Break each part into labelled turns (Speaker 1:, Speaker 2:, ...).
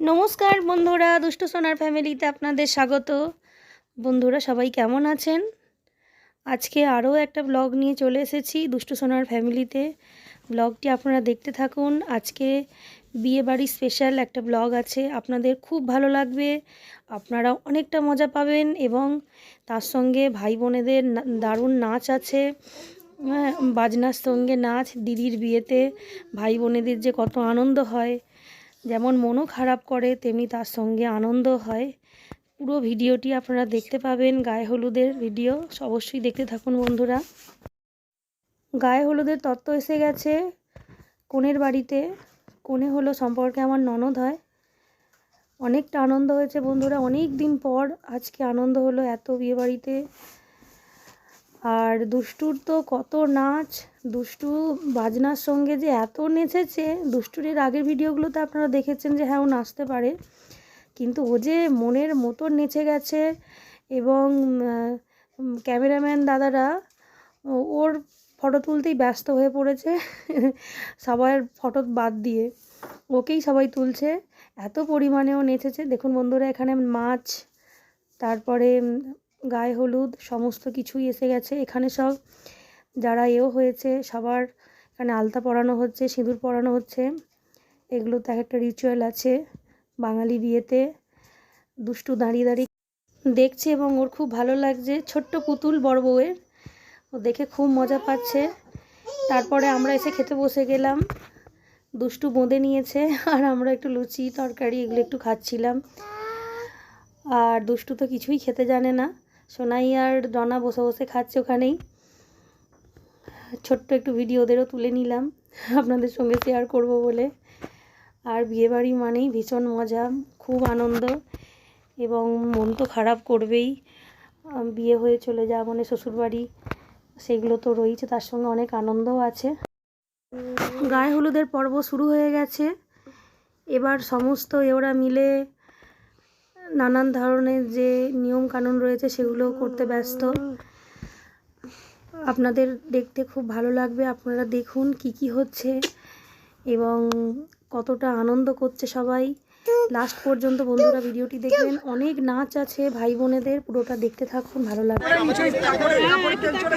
Speaker 1: নমস্কার বন্ধুরা দুষ্ট সোনার ফ্যামিলিতে আপনাদের স্বাগত। বন্ধুরা সবাই কেমন আছেন? আজকে আরও একটা ব্লগ নিয়ে চলে এসেছি দুষ্ট সোনার ফ্যামিলিতে। ব্লগটি আপনারা দেখতে থাকুন। আজকে বিয়ে বাড়ি স্পেশাল একটা ব্লগ আছে। আপনাদের খুব ভালো লাগবে আপনারা অনেকটা মজা পাবেন এবং তার সঙ্গে ভাই বোনেদের দারুণ নাচ আছে। হ্যাঁ, বাজনার সঙ্গে নাচ দিদির বিয়েতে ভাই বোনেদের যে কত আনন্দ হয়। যেমন মনও খারাপ করে, তেমনি তার সঙ্গে আনন্দ হয়। পুরো ভিডিওটি আপনারা দেখতে পাবেন, গায়ে হলুদের ভিডিও। অবশ্যই দেখতে থাকুন বন্ধুরা। গায়ে হলুদের তত্ত্ব এসে গেছে কনের বাড়িতে। কনে হলো সম্পর্কে আমার ননদ হয়। অনেকটা আনন্দ হয়েছে বন্ধুরা। অনেক দিন পর আজকে আনন্দ হলো এত বিয়ে বাড়িতে আর দুষ্টুর তো কত নাচ। দুষ্টু বাজনার সঙ্গে যে এত নেচেছে দুষ্টুর এর আগের ভিডিওগুলোতে আপনারা দেখেছেন যে হ্যাঁ ও নাচতে পারে। কিন্তু ও যে মনের মতো নেচে গেছে এবং ক্যামেরাম্যান দাদারা ওর ফটো তুলতেই ব্যস্ত হয়ে পড়েছে। সবার ফটো বাদ দিয়ে ওকেই সবাই তুলছে। এত পরিমাণেও নেচেছে। দেখুন বন্ধুরা, এখানে মাছ, তারপরে গায়ে হলুদ, সমস্ত কিছুই এসে গেছে। এখানে সব যারা এও হয়েছে, সবার এখানে আলতা পরানো হচ্ছে, সিঁদুর পরানো হচ্ছে। এগুলো তো একটা রিচুয়াল আছে বাঙালি বিয়েতে। দুষ্টু দাঁড়িয়ে দাঁড়িয়ে দেখছে এবং ওর খুব ভালো লাগছে। ছোট্ট পুতুল বড় বউয়ের। ও দেখে খুব মজা পাচ্ছে। তারপরে আমরা এসে খেতে বসে গেলাম। দুষ্টু বোঁদে নিয়েছে আর আমরা একটু লুচি, তরকারি এগুলো একটু খাচ্ছিলাম। আর দুষ্টু তো কিছুই খেতে জানে না। সোনাই আর ডনা বসে বসে খাচ্ছে ওখানেই। ছোট্ট একটু ভিডিও ওদেরও তুলে নিলাম, আপনাদের সঙ্গে শেয়ার করব বলে। আর বিয়েবাড়ি মানেই ভীষণ মজা, খুব আনন্দ এবং মন তো খারাপ করবেই। বিয়ে হয়ে চলে যাওয়া মানে শ্বশুরবাড়ি, সেগুলো তো রয়েছে, তার সঙ্গে অনেক আনন্দও আছে। গায়ে হলুদের পর্ব শুরু হয়ে গেছে। এবার সমস্ত এওরা মিলে নানান ধরনের যে নিয়ম কানুন রয়েছে সেগুলো করতে ব্যস্ত। আপনাদের দেখতে খুব ভালো লাগবে। আপনারা দেখুন কি কি হচ্ছে এবং কতটা আনন্দ করছে সবাই। লাস্ট পর্যন্ত বন্ধুরা ভিডিওটি দেখবেন। অনেক নাচ আছে ভাই বোনেদের। পুরোটা দেখতে থাকুন, ভালো লাগবে।
Speaker 2: বোনকে ধরো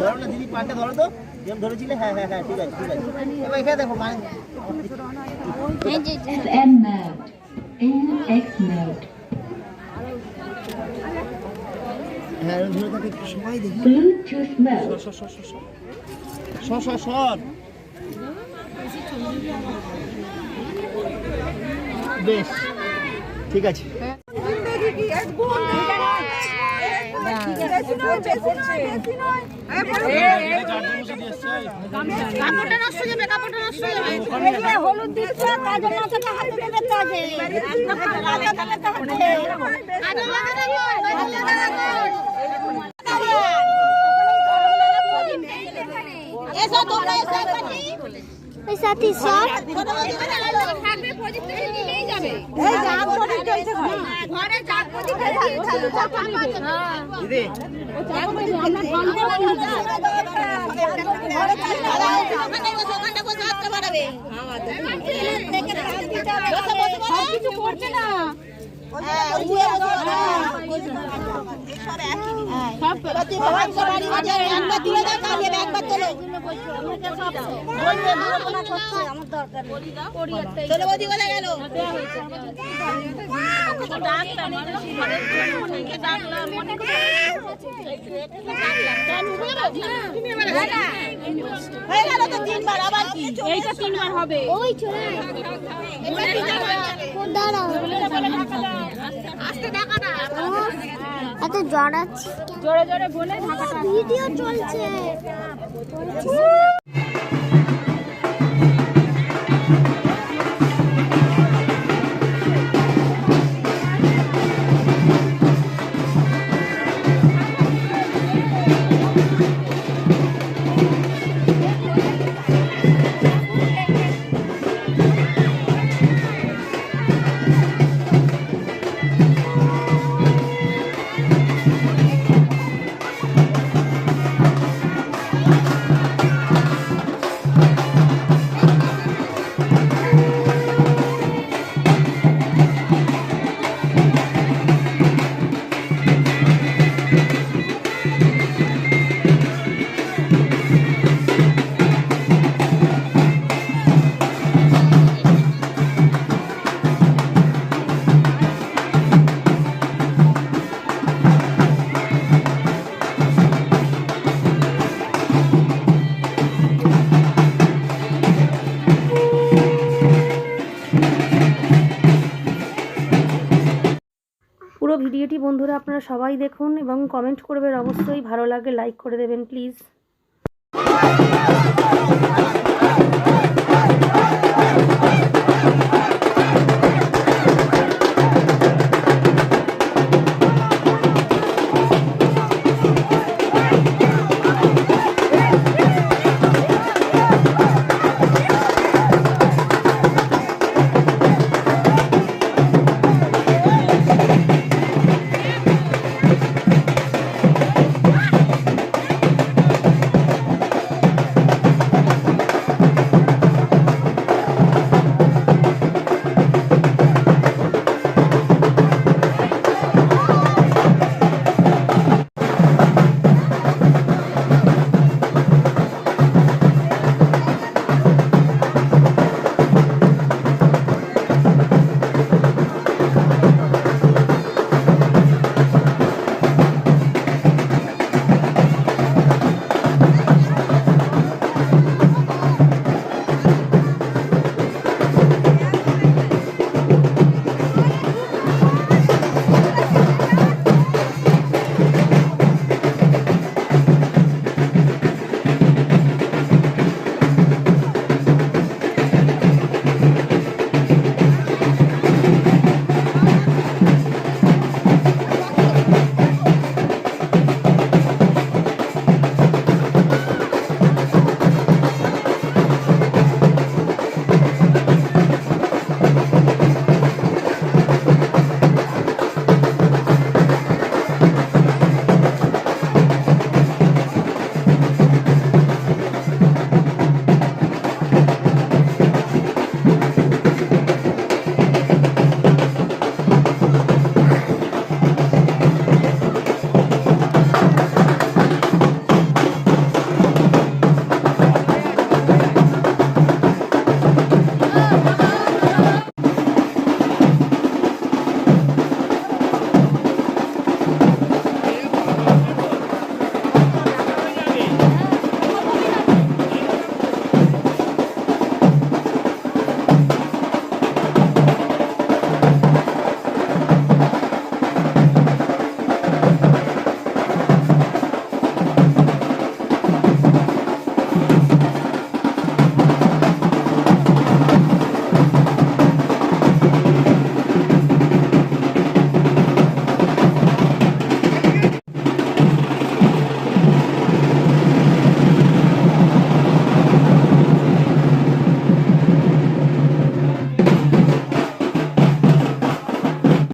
Speaker 2: ধরো
Speaker 3: না দিদি পানটা ধরো তো। যেমন ধরেছিলে? হ্যাঁ হ্যাঁ হ্যাঁ ঠিক আছে ঠিক আছে। এবার এখানে দেখো মানে. হ্যাঁ এরকম ধরে থাকে একটু সময় দেখি।
Speaker 4: Bluetooth mode.
Speaker 3: স স সর বেশ ঠিক আছে।
Speaker 2: হলুদ দিচ্ছে তার জন্য হাতে দেবে আছে এসো তোমরা এসো এই সাথী সব কিছু করছে? না হ্যাঁ, গেল তো তিনবার আবার কি এইটা তিনবার হবে ওই চলে দাঁড়াও এত জড়াচ্ছি জোরে জোরে বলে ভিডিও চলছে।
Speaker 1: ভিডিওটি বন্ধুরা আপনারা সবাই দেখুন এবং কমেন্ট করবেন। অবশ্যই ভালো লাগে লাইক করে দেবেন প্লিজ